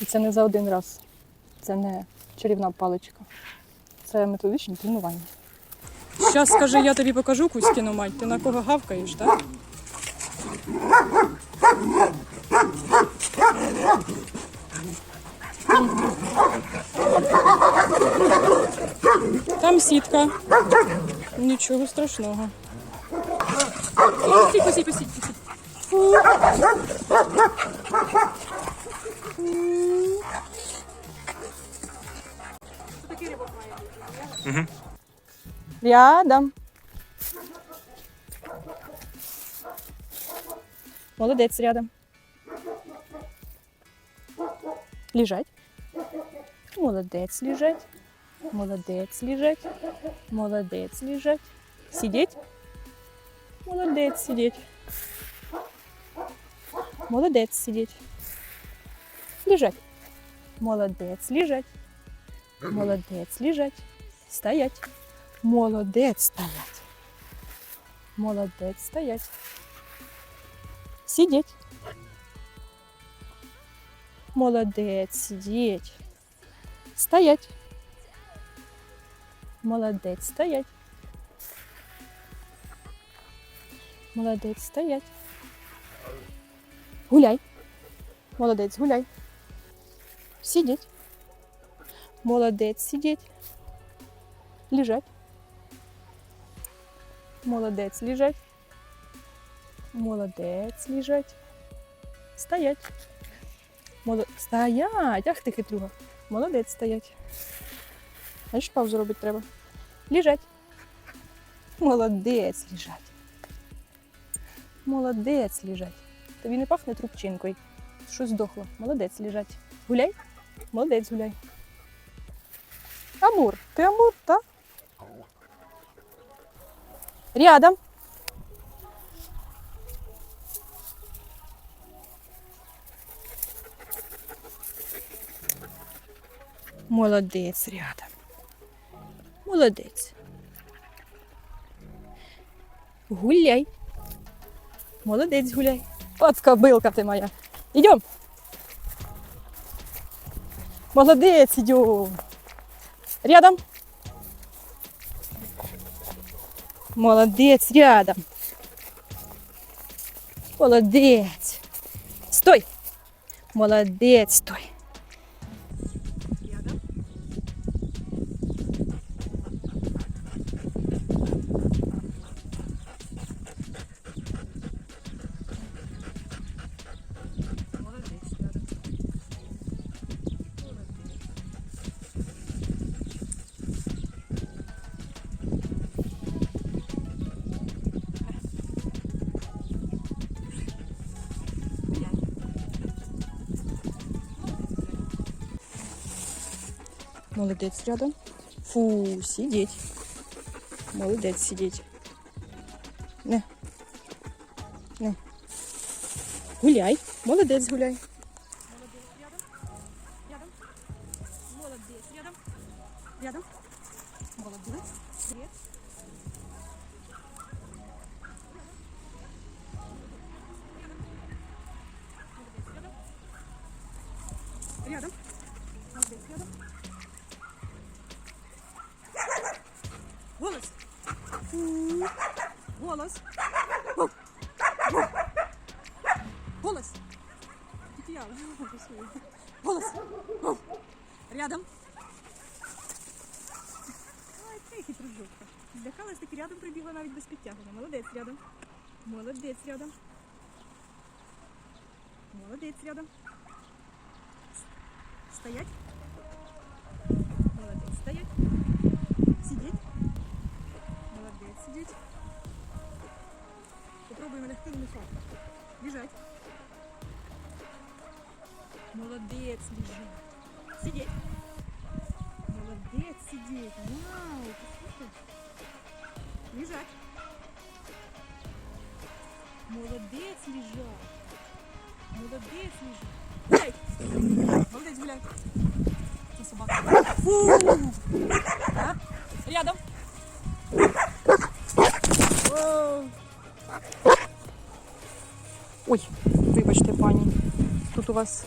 І це не за один раз. Це не чарівна паличка. Це методичні тренування. Зараз скажи, я тобі покажу Кузькіну мать. Ти на кого гавкаєш, так? Там сітка. Нічого страшного. Посіть, посіть, посіть, посіть. Рядом. Молодець рядом. Лежать. Молодець лежать. Молодець лежать. Молодець лежать. Сидеть. Молодець сидеть. Молодець сидеть. Лежать. Молодець лежать. Молодець лежать. Стоять. Молодець стоять. Молодець стоять. Сидеть. Молодець сидеть. Стоять. Молодець стоять. Молодець стоять. Гуляй. Молодець гуляй. Сидеть. Молодець сидеть. Лежать. Молодець лежать. Молодець лежать. Стоять. Молод... Стоять. Ах ти хитрюга. Молодець стоять. Знаєш, паузу робити треба. Лежать. Молодець лежать. Молодець лежать. Тобі не пахне трубчинкою. Щось здохло. Молодець лежать. Гуляй. Молодець гуляй. Амур. Ти Амур, так? Рядом. Молодець рядом. Молодець. Гуляй. Молодець гуляй. От кобилка ти моя. Ідем. Молодець, ідем. Рядом. Молодець, рядом. Молодець. Стой. Молодець, стой. Молодець рядом. Фу, сидіть. Молодець сидіть. Не. Не. Гуляй. Молодець гуляй. Молодець рядом. Рядом. Молодець рядом. Рядом. Молодець. Привіт. Рядом. Молодець рядом. Голос. Голос. Голос. Тільки я. Голос. Рядом. Ой, ти хитрожопка. Злякалась, таки рядом прибігла навіть без підтягування. Молодець рядом. Молодець рядом. Молодець рядом. Стоять. Молодець. Стоять. Попробуємо лягти вмикати. Лежать. Молодець, лежать. Сидеть. Молодець, сидеть. Вау, послухай. Лежать. Молодець, лежать. Молодець, лежать. Гуляй. Молодець, гуляй. Це собака. Фу. Так. Рядом. Ой, вибачте, пані. Тут у вас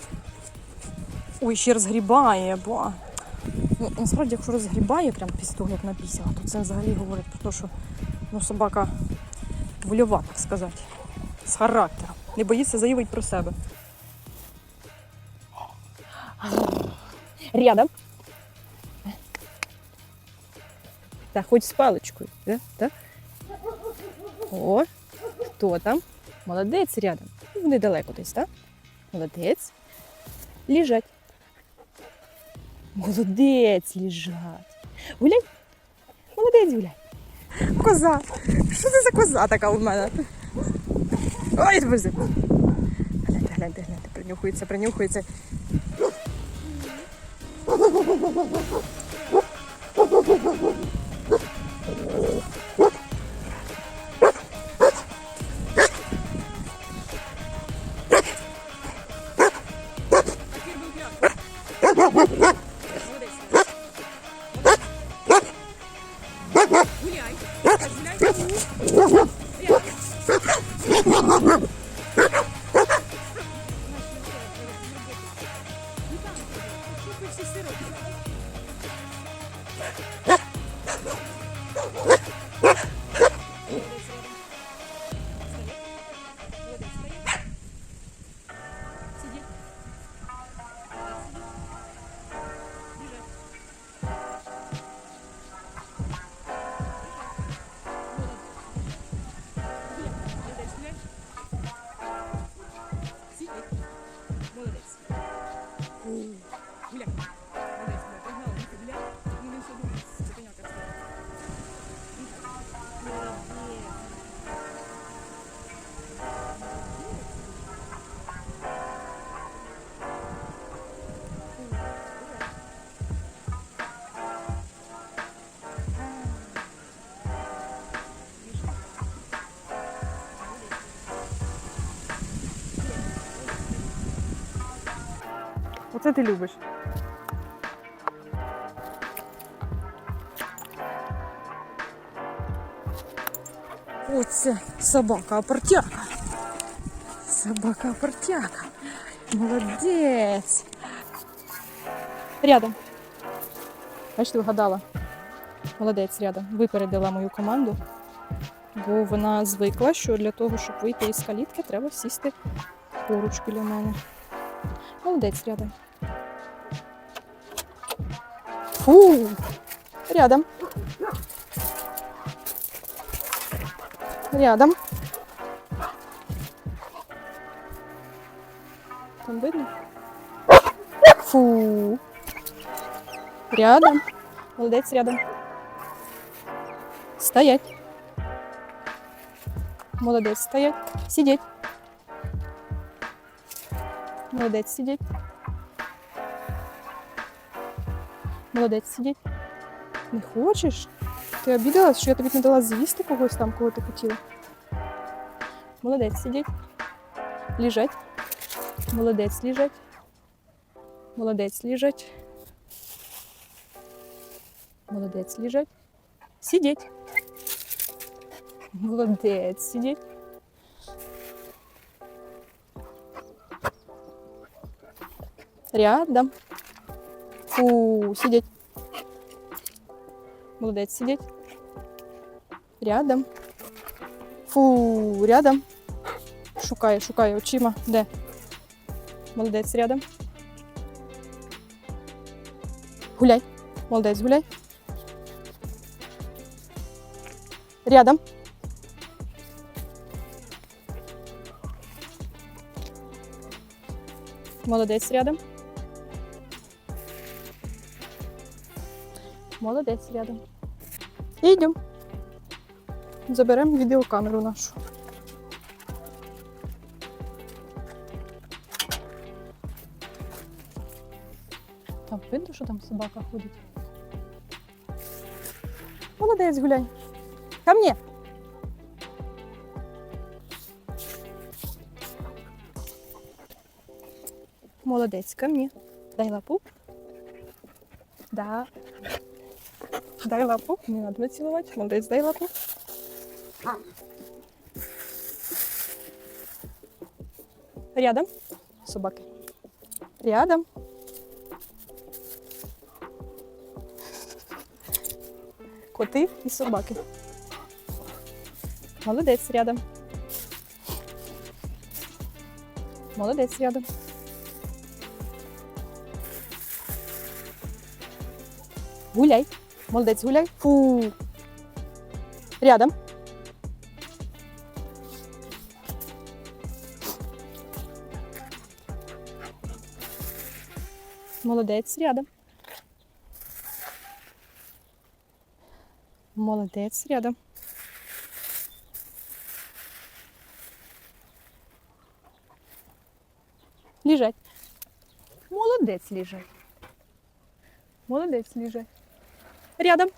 Ой, ще розгрібає, бо ну, насправді, якщо розгрібає прям після того, як напісяла, то це взагалі говорить про те, що ну, собака вольова, так сказати, з характером. Не боїться заявити про себе. Рядом. Так, хоч з паличкою, да? Так? О, хто там? Молодець рядом. Вони далеко десь, так? Молодець. Лежать. Молодець лежать. Гуляй. Молодець гуляй. Коза. Що це за коза така у мене? Ой, друзі. Гляньте, гляньте, гляньте, принюхується, принюхується. Молодець. Оце ти любиш. Оце собака апортяка. Собака апортяка. Молодець. Рядом. Бачите, вгадала. Молодець рядом. Випередила мою команду. Бо вона звикла, що для того, щоб вийти із калітки, треба сісти поруч біля мене. Молодець рядом. Фу. Рядом. Рядом. Там видно? Фу. Рядом. Молодець рядом. Стоять. Молодець, стоять. Сидеть. Молодець, сидеть. Молодець, сидіть. Не хочеш? Ти обідалась, що я тобі не дала з'їсти когось там, кого ти хотіла? Молодець, сидіть. Лежать. Молодець, лежать. Молодець, лежать. Молодець, лежать. Сидіть. Молодець, сидіть. Рядом. Фу, сидеть. Молодець, сидеть. Рядом. Фу, рядом. Шукає, шукає очима. Де? Молодець, рядом. Гуляй. Молодець, гуляй. Рядом. Молодець, рядом. Молодець рядом. І йдемо. Заберемо відеокамеру нашу. Там видно, що там собака ходить. Молодець, гуляй. Ко мне. Молодець, ко мне. Дай лапу. Да. Дай лапу, не надо цілувати. Молодець, дай лапу. Рядом. Собаки. Рядом. Коти і собаки. Молодець рядом. Молодець рядом. Гуляй. Молодець, гуляй. Фу. Рядом. Молодець рядом. Молодець рядом. Лежать. Молодець лежать. Молодець лежать. Рядом.